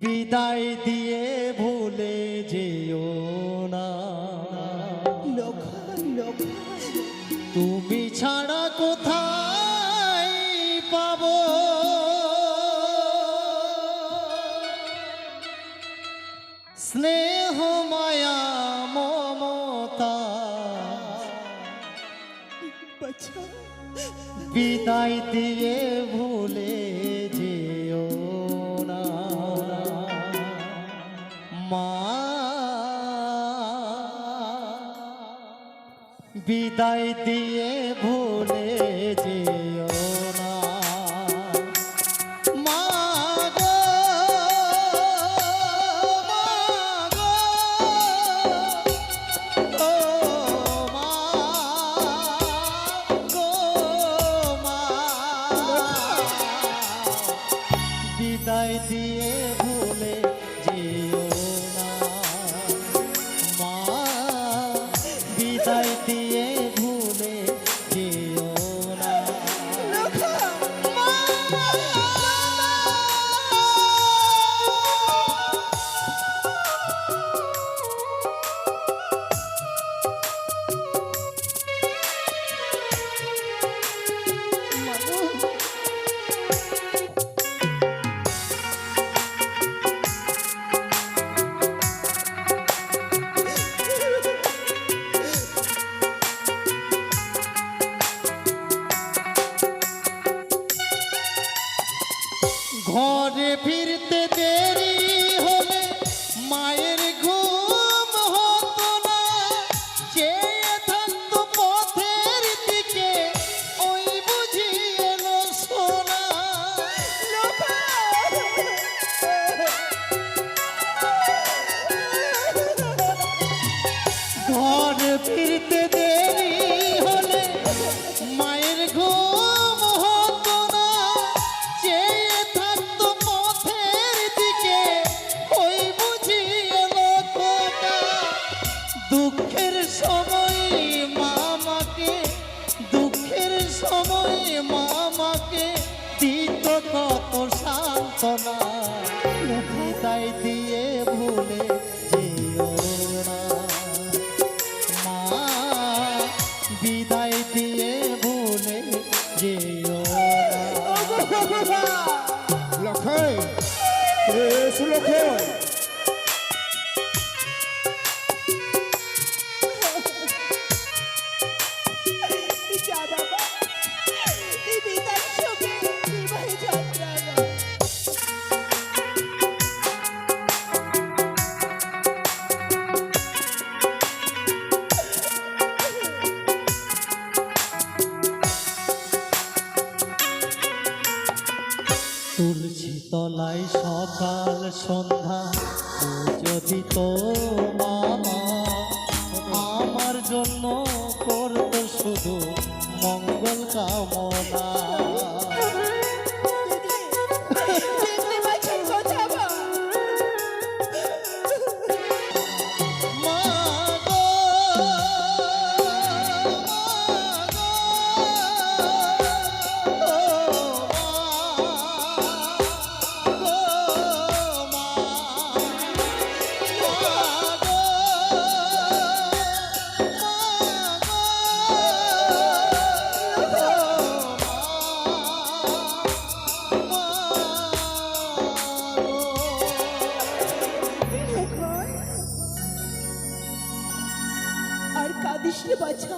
বিদায় দিয়ে ভুলে যেও না। তুমি ছাড়া কোথায় পাব? স্নেহ মায়া মমতা। বিদায় দিয়ে ভুলে বিদায় দিয়ে ভুলে যেও না। বিদায় দিয়ে ঘরে ফিরতে দেরি হলে মায়ের দুঃখের সময় মামাকে দুঃখের সময় মামাকে দিত কত বিদায় দিয়ে ভুলে যেও মা বিদায় তুলসী তলায় সকাল সন্ধ্যা। যদি তো মামা আমার জন্য করত শুধু মঙ্গল কামনা। 是一把枪